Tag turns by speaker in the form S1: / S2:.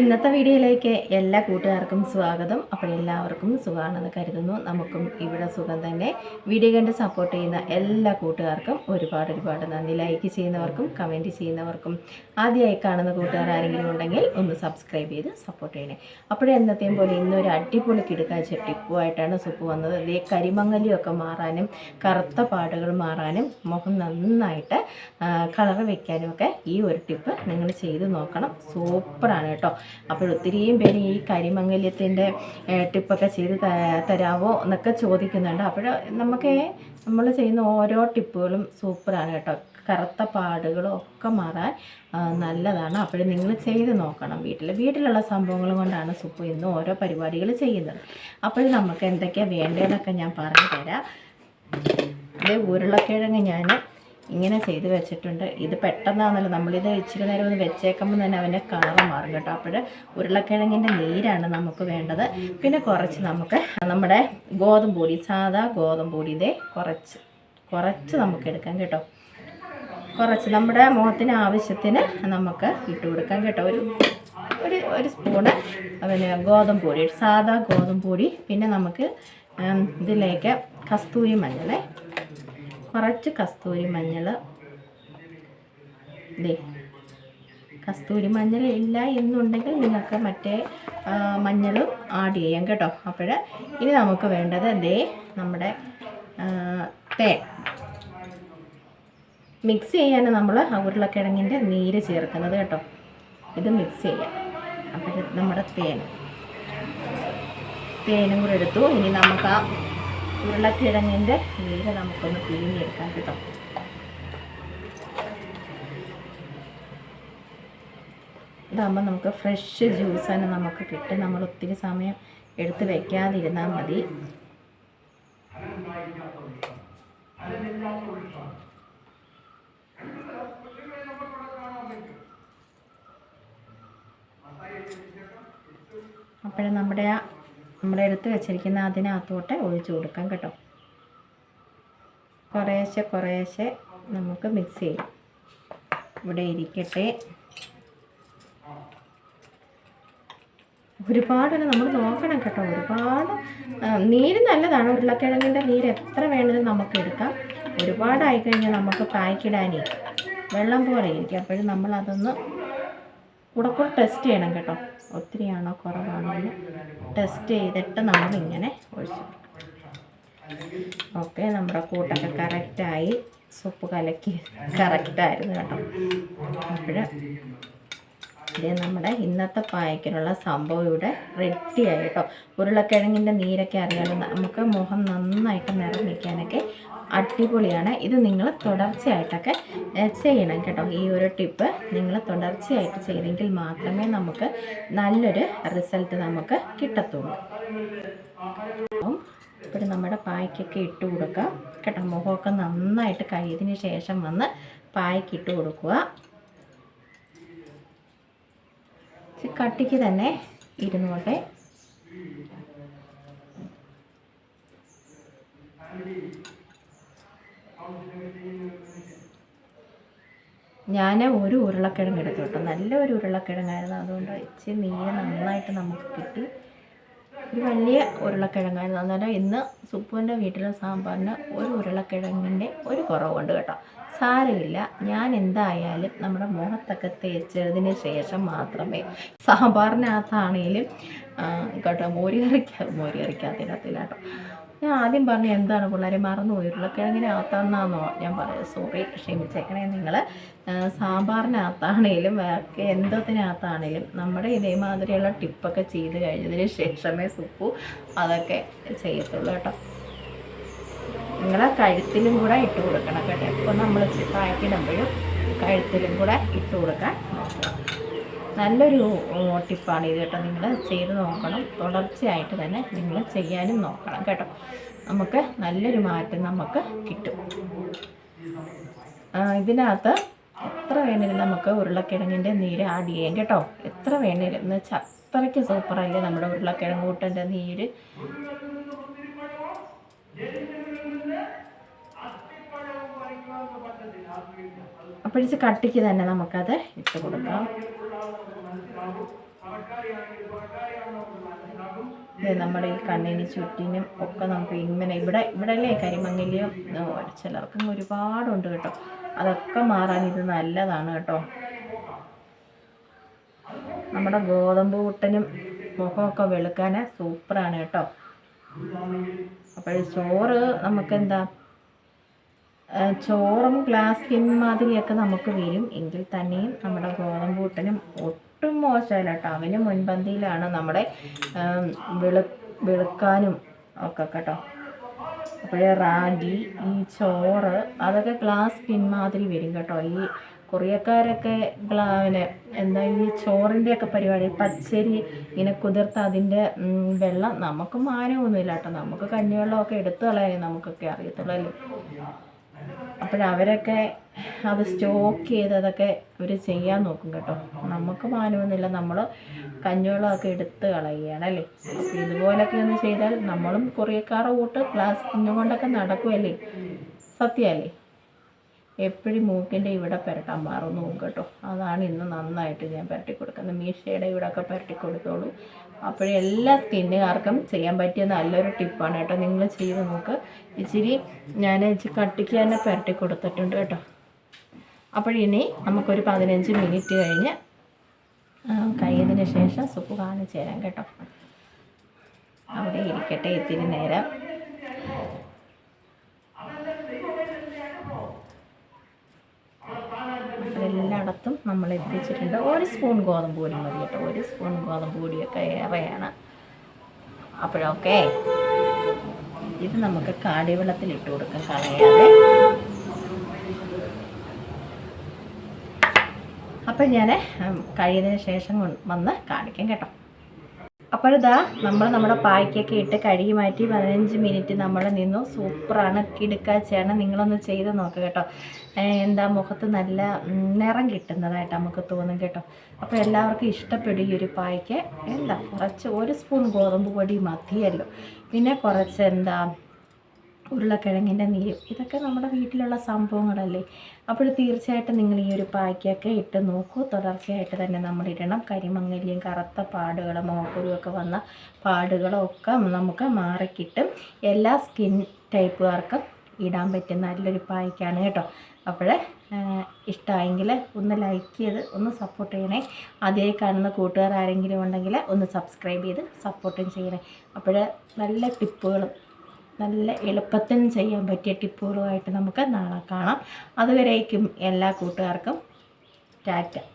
S1: ഇന്നത്തെ വീഡിയോയിലേക്ക് എല്ലാ കൂട്ടുകാർക്കും സ്വാഗതം. അപ്പോൾ എല്ലാവർക്കും സുഖമാണെന്ന് കരുതുന്നു. നമുക്കും ഇവിടെ സുഖം തന്നെ. വീഡിയോ കണ്ട് സപ്പോർട്ട് ചെയ്യുന്ന എല്ലാ കൂട്ടുകാർക്കും ഒരുപാട് ഒരുപാട് നന്ദി. ലൈക്ക് ചെയ്യുന്നവർക്കും കമന്റ് ചെയ്യുന്നവർക്കും ആദ്യമായി കാണുന്ന കൂട്ടുകാർ ആരെങ്കിലും ഉണ്ടെങ്കിൽ ഒന്ന് സബ്സ്ക്രൈബ് ചെയ്ത് സപ്പോർട്ട് ചെയ്യണേ. അപ്പോഴേ എന്നത്തെയും പോലെ ഇന്നൊരു അടിപൊളി കിടുക്കാച്ച ടിപ്പുമായിട്ടാണ് സുപ്പ് വന്നത്. ഇതേ കരിമങ്ങലിയൊക്കെ മാറാനും കറുത്ത പാടുകൾ മാറാനും മുഖം നന്നായിട്ട് കളർ വെക്കാനും ഒക്കെ ഈ ഒരു ടിപ്പ് നിങ്ങൾ ചെയ്ത് നോക്കണം. സൂപ്പറാണ് കേട്ടോ. അപ്പോൾ ഒത്തിരിയും പേര് ഈ കരിമംഗല്യത്തിന്റെ ടിപ്പൊക്കെ ചെയ്ത് തരാവോ എന്നൊക്കെ ചോദിക്കുന്നുണ്ട്. അപ്പോൾ നമുക്ക് നമ്മൾ ചെയ്യുന്ന ഓരോ ടിപ്പുകളും സൂപ്പറാണ് കേട്ടോ. കറുത്ത പാടുകളും ഒക്കെ മാറാൻ നല്ലതാണ്. അപ്പോൾ നിങ്ങൾ ചെയ്ത് നോക്കണം വീട്ടിൽ വീട്ടിലുള്ള സംഭവങ്ങൾ കൊണ്ടാണ് സൂപ്പ് ഇന്ന് ഓരോ പരിപാടികൾ ചെയ്യുന്നത്. അപ്പോൾ നമുക്ക് എന്തൊക്കെയാണ് വേണ്ടതെന്നൊക്കെ ഞാൻ പറഞ്ഞു തരാം. ഇത് ഉരുളക്കിഴങ്ങ് ഞാൻ ഇങ്ങനെ ചെയ്ത് വെച്ചിട്ടുണ്ട്. ഇത് പെട്ടെന്നാണല്ലോ. നമ്മളിത് ഇച്ചിരി നേരം ഒന്ന് വെച്ചേക്കുമ്പോൾ തന്നെ അവന്റെ കളറ് മാറും കേട്ടോ. അപ്പോൾ ഉരുളക്കിഴങ്ങിന്റെ നീരാണ് നമുക്ക് വേണ്ടത്. പിന്നെ കുറച്ച് നമുക്ക് നമ്മുടെ ഗോതമ്പ് പൊടി സാധാ ഗോതമ്പ് പൊടി ഇതേ കുറച്ച് കുറച്ച് നമുക്ക് എടുക്കാം കേട്ടോ. കുറച്ച് നമ്മുടെ മുഖത്തിന് ആവശ്യത്തിന് നമുക്ക് ഇട്ട് കൊടുക്കാം കേട്ടോ. ഒരു ഒരു ഒരു സ്പൂണ് പിന്നെ ഗോതമ്പ് പൊടി സാധാ ഗോതമ്പ് പൊടി പിന്നെ നമുക്ക് ഇതിലേക്ക് കസ്തൂരി മഞ്ഞളേ കുറച്ച് കസ്തൂരി മഞ്ഞൾ ദേ കസ്തൂരി മഞ്ഞൾ ഇല്ല എന്നുണ്ടെങ്കിൽ നിങ്ങൾക്ക് മറ്റേ മഞ്ഞളും ആഡ് ചെയ്യാം കേട്ടോ. അപ്പോൾ ഇനി നമുക്ക് വേണ്ടത് ദേ നമ്മുടെ തേൻ. മിക്സ് ചെയ്യാൻ നമ്മൾ ഉരുളക്കിഴങ്ങിന്റെ നീര് ചേർക്കുന്നത് കേട്ടോ. ഇത് മിക്സ് ചെയ്യാം. അപ്പോൾ നമ്മുടെ തേൻ. തേനും കൂടെ എടുത്തു. ഇനി നമുക്ക് ആ ഉരുളക്കിഴങ്ങിന്റെ നീര് നമുക്കൊന്ന് പിഴിഞ്ഞെടുക്കാം കേട്ടോ. ഇതാകുമ്പോൾ നമുക്ക് ഫ്രഷ് ജ്യൂസ് തന്നെ നമുക്ക് കിട്ടും. നമ്മൾ ഒത്തിരി സമയം എടുത്ത് വെക്കാതിരുന്നാൽ മതി. അപ്പോൾ നമ്മുടെ ആ നമ്മൾ എടുത്ത് വെച്ചിരിക്കുന്ന അതിനകത്തോട്ട് ഒഴിച്ചു കൊടുക്കാം കേട്ടോ. കുറേശ്ശെ കുറേശ്ശെ നമുക്ക് മിക്സ് ചെയ്യാം. ഇവിടെ ഇരിക്കട്ടെ. ഒരുപാട് നമ്മൾ നോക്കണം കേട്ടോ. ഒരുപാട് നീര് നല്ലതാണ്. ഉരുളക്കിഴങ്ങിന്റെ നീര് എത്ര വേണമെങ്കിലും നമുക്ക് എടുക്കാം. ഒരുപാടായി കഴിഞ്ഞാൽ നമുക്ക് പായ്ക്കിടാനേ വെള്ളം പോലെ ഇരിക്കും. അപ്പോഴും നമ്മൾ അതൊന്ന് കൂടെ കൂടെ ടെസ്റ്റ് ചെയ്യണം കേട്ടോ. ഒത്തിരിയാണോ കുറവാണോ എന്ന് ടെസ്റ്റ് ചെയ്തിട്ട് നമ്മളിങ്ങനെ ഒഴിച്ചു ഓക്കെ നമ്മുടെ കൂട്ടൊക്കെ കറക്റ്റായി സൂപ്പ് കലക്കി കറക്റ്റായിരുന്നു കേട്ടോ. അപ്പോൾ ഇത് നമ്മുടെ ഇന്നത്തെ പായക്കിനുള്ള സംഭവം ഇവിടെ റെഡിയായി കേട്ടോ. ഉരുളക്കിഴങ്ങിന്റെ നീരൊക്കെ അറിയാലോ. നമുക്ക് മുഖം നന്നായിട്ട് നിറം നിൽക്കാനൊക്കെ അടിപൊളിയാണ്. ഇത് നിങ്ങൾ തുടർച്ചയായിട്ടൊക്കെ ചെയ്യണം കേട്ടോ. ഈ ഒരു ടിപ്പ് നിങ്ങൾ തുടർച്ചയായിട്ട് ചെയ്തെങ്കിൽ മാത്രമേ നമുക്ക് നല്ലൊരു റിസൾട്ട് നമുക്ക് കിട്ടത്തുള്ളൂ. ഇപ്പോൾ നമ്മുടെ പായ്ക്കൊക്കെ ഇട്ട് കൊടുക്കാം കേട്ടോ. മുഖമൊക്കെ നന്നായിട്ട് കഴിയതിന് ശേഷം വന്ന് പായ്ക്ക് ഇട്ട് കൊടുക്കുക. കട്ടിക്ക് തന്നെ ഇരുന്നോട്ടെ. ഞാൻ ഒരു ഉരുളക്കിഴങ്ങ് എടുത്തു കേട്ടോ. നല്ല ഒരു ഉരുളക്കിഴങ്ങായിരുന്നു. അതുകൊണ്ട് ഇച്ചിരി നീര് നന്നായിട്ട് നമുക്ക് കിട്ടി. ഒരു വലിയ ഉരുളക്കിഴങ്ങായിരുന്നു. അന്നേരം ഇന്ന് സുപ്പുവിന്റെ വീട്ടിലെ സാമ്പാറിന് ഒരു ഉരുളക്കിഴങ്ങിന്റെ ഒരു കുറവുണ്ട് കേട്ടോ. സാരമില്ല. ഞാൻ എന്തായാലും നമ്മുടെ മുഖത്തൊക്കെ തേച്ചതിന് ശേഷം മാത്രമേ സാമ്പാറിനകത്താണേലും കേട്ടോ മോരി കറിക്ക മോരി കറിക്കകത്തിനകത്തില്ല കേട്ടോ. ഞാൻ ആദ്യം പറഞ്ഞു എന്താണ് പിള്ളേരെ മറന്നുപോയി ഉരുളക്കിഴങ്ങിനകത്താന്നാന്നോ ഞാൻ പറയാം. സോറി ക്ഷമിച്ചേക്കണേ നിങ്ങൾ സാമ്പാറിനകത്താണേലും ഒക്കെ എന്തത്തിനകത്താണേലും നമ്മുടെ ഇതേമാതിരിയുള്ള ടിപ്പൊക്കെ ചെയ്ത് കഴിഞ്ഞതിന് ശേഷമേ സുപ്പു അതൊക്കെ ചെയ്യത്തുള്ളൂ കേട്ടോ. നിങ്ങളെ കഴുത്തിലും കൂടെ ഇട്ട് കൊടുക്കണം കേട്ടോ. ഇപ്പോൾ നമ്മൾ പായ്ക്കിടുമ്പോഴും കഴുത്തിലും കൂടെ ഇട്ട് കൊടുക്കാൻ നോക്കുക നല്ലൊരു ടിപ്പാണ് ഇത് കേട്ടോ. നിങ്ങൾ ചെയ്ത് നോക്കണം. തുടർച്ചയായിട്ട് തന്നെ നിങ്ങൾ ചെയ്യാനും നോക്കണം കേട്ടോ. നമുക്ക് നല്ലൊരു മാറ്റം നമുക്ക് കിട്ടും. ഇതിനകത്ത് എത്ര വേണേലും നമുക്ക് ഉരുളക്കിഴങ്ങിന്റെ നീര് ആഡ് ചെയ്യാം കേട്ടോ. എത്ര വേണേലും എന്ന് വെച്ചാൽ അത്രയ്ക്ക് സൂപ്പറല്ലേ നമ്മുടെ ഉരുളക്കിഴങ്ങ് കൂട്ടന്റെ നീര്. അപ്പോഴിച്ച് കട്ടിക്ക് തന്നെ നമുക്കത് ഇട്ട് കൊടുക്കാം. നമ്മുടെ ഈ കണ്ണിന് ചുറ്റിനും ഒക്കെ നമുക്ക് ഇങ്ങനെ ഇവിടെ ഇവിടെയല്ലേ കരിമങ്ങല്യം ചിലർക്കും ഒരുപാടുണ്ട് കേട്ടോ. അതൊക്കെ മാറാൻ ഇത് നല്ലതാണ് കേട്ടോ. നമ്മുടെ ഗോതമ്പ് കൂട്ടനും മുഖമൊക്കെ വെളുക്കാൻ സൂപ്പറാണ് കേട്ടോ. അപ്പോൾ ചോറ് നമുക്കെന്താ? ചോറും ഗ്ലാസ് സ്കിൻ മാതിരിയൊക്കെ നമുക്ക് വരും. എങ്കിൽ തന്നെയും നമ്മുടെ ഗോതമ്പ് പുട്ടനും ഒട്ടും മോശമല്ല കേട്ടോ അവന് മുൻപന്തിയിലാണ് നമ്മുടെ വെളു വെളുക്കാനും ഒക്കെ കേട്ടോ. അപ്പോഴേ റാഗി ഈ ചോറ് അതൊക്കെ ഗ്ലാസ് പിന്മാതിരി മാതിരി വരും കേട്ടോ. ഈ കൊറിയക്കാരൊക്കെ പിന്നെ എന്താ ഈ ചോറിന്റെയൊക്കെ പരിപാടി പച്ചരി ഇങ്ങനെ കുതിർത്ത് അതിന്റെ വെള്ളം നമുക്ക് മാനമൊന്നുമില്ല കേട്ടോ. നമുക്ക് കഞ്ഞിവെള്ളമൊക്കെ എടുത്തു കളയാനേ നമുക്കൊക്കെ അറിയത്തുള്ളൂ അപ്പോഴവരൊക്കെ അത് സ്റ്റോക്ക് ചെയ്ത് അതൊക്കെ അവർ ചെയ്യാൻ നോക്കും കേട്ടോ. നമുക്ക് മാനമൊന്നുമില്ല. നമ്മൾ കഞ്ഞിവെള്ളമൊക്കെ എടുത്ത് കളയുകയാണ് അല്ലേ? അപ്പോൾ ഇതുപോലൊക്കെ ഒന്ന് ചെയ്താൽ നമ്മളും കുറേക്കാറ് കൂട്ട് ഗ്ലാസ് കുഞ്ഞുകൊണ്ടൊക്കെ നടക്കുമല്ലേ? സത്യമല്ലേ? എപ്പോഴും മൂക്കിന്റെ ഇവിടെ പുരട്ടാൻ മാറുന്നു പോകും കേട്ടോ. അതാണ് ഇന്ന് നന്നായിട്ട് ഞാൻ പുരട്ടി കൊടുക്കുന്നത്. മീശയുടെ ഇവിടെ ഒക്കെ പുരട്ടി കൊടുത്തോളൂ. അപ്പോഴേ എല്ലാ സ്കിന്നുകാർക്കും ചെയ്യാൻ പറ്റിയ നല്ലൊരു ടിപ്പാണ് കേട്ടോ. നിങ്ങൾ ചെയ്ത് നോക്ക്. ഇച്ചിരി ഞാൻ ഇച്ചിരി കട്ടിക്ക് തന്നെ പുരട്ടി കൊടുത്തിട്ടുണ്ട് കേട്ടോ. അപ്പോഴിനി നമുക്കൊരു പതിനഞ്ച് മിനിറ്റ് കഴിഞ്ഞ് കഴിയതിന് ശേഷം സുപ്പ് കാണിച്ചു തരാം കേട്ടോ. അവിടെ ഇരിക്കട്ടെ ഇത്തിരി നേരം. എല്ലായിടത്തും നമ്മൾ എത്തിച്ചിട്ടുണ്ട്. ഒരു സ്പൂൺ ഗോതമ്പ് പൊടി മതി കേട്ടോ. ഒരു സ്പൂൺ ഗോതമ്പ് പൊടിയൊക്കെ ഏറെയാണ്. അപ്പോഴൊക്കെ ഇത് നമുക്ക് കാടിവെള്ളത്തിൽ ഇട്ട് കൊടുക്കാം കളയാതെ. അപ്പം ഞാൻ കഴിയുന്നതിന് ശേഷം വന്ന് കാണിക്കാം കേട്ടോ. അപ്പോഴിതാ നമ്മൾ നമ്മുടെ പായ്ക്കൊക്കെ ഇട്ട് കഴുകി മാറ്റി പതിനഞ്ച് മിനിറ്റ് നമ്മൾ നിന്നു. സൂപ്പറാണ്. കിടുക്കാച്ചയാണ്. നിങ്ങളൊന്ന് ചെയ്ത് നോക്കുക കേട്ടോ. എന്താ മുഖത്ത് നല്ല നിറം കിട്ടുന്നതായിട്ട് നമുക്ക് തോന്നും കേട്ടോ. അപ്പോൾ എല്ലാവർക്കും ഇഷ്ടപ്പെടും ഈ ഒരു പായ്ക്ക്. എന്താ കുറച്ച് ഒരു സ്പൂൺ ഗോതമ്പ് പൊടി മതിയല്ലോ. പിന്നെ കുറച്ച് എന്താ ഉരുളക്കിഴങ്ങിന്റെ നീര്. ഇതൊക്കെ നമ്മുടെ വീട്ടിലുള്ള സംഭവങ്ങളല്ലേ? അപ്പോൾ തീർച്ചയായിട്ടും നിങ്ങൾ ഈ ഒരു പായ്ക്കൊക്കെ ഇട്ട് നോക്കൂ. തുടർച്ചയായിട്ട് തന്നെ നമ്മൾ ഇടണം. കരിമങ്ങലിയും കറുത്ത പാടുകളും മോക്കുരുവൊക്കെ വന്ന പാടുകളൊക്കെ നമുക്ക് മാറിക്കിട്ടും. എല്ലാ സ്കിൻ ടൈപ്പുകാർക്കും ഇടാൻ പറ്റുന്ന നല്ലൊരു പായ്ക്കാണ് കേട്ടോ. അപ്പോൾ ഇഷ്ടമായെങ്കിൽ ഒന്ന് ലൈക്ക് ചെയ്ത് ഒന്ന് സപ്പോർട്ട് ചെയ്യണേ. അതേ കാണുന്ന കൂട്ടുകാർ ആരെങ്കിലും ഉണ്ടെങ്കിൽ ഒന്ന് സബ്സ്ക്രൈബ് ചെയ്ത് സപ്പോർട്ടും ചെയ്യണേ. അപ്പോൾ നല്ല ടിപ്പുകളും നല്ല എളുപ്പത്തിൽ ചെയ്യാൻ പറ്റിയ ടിപ്പുകളുമായിട്ട് നമുക്ക് നാളെ കാണാം. അതുവരേക്കും എല്ലാ കൂട്ടുകാർക്കും ടാറ്റ.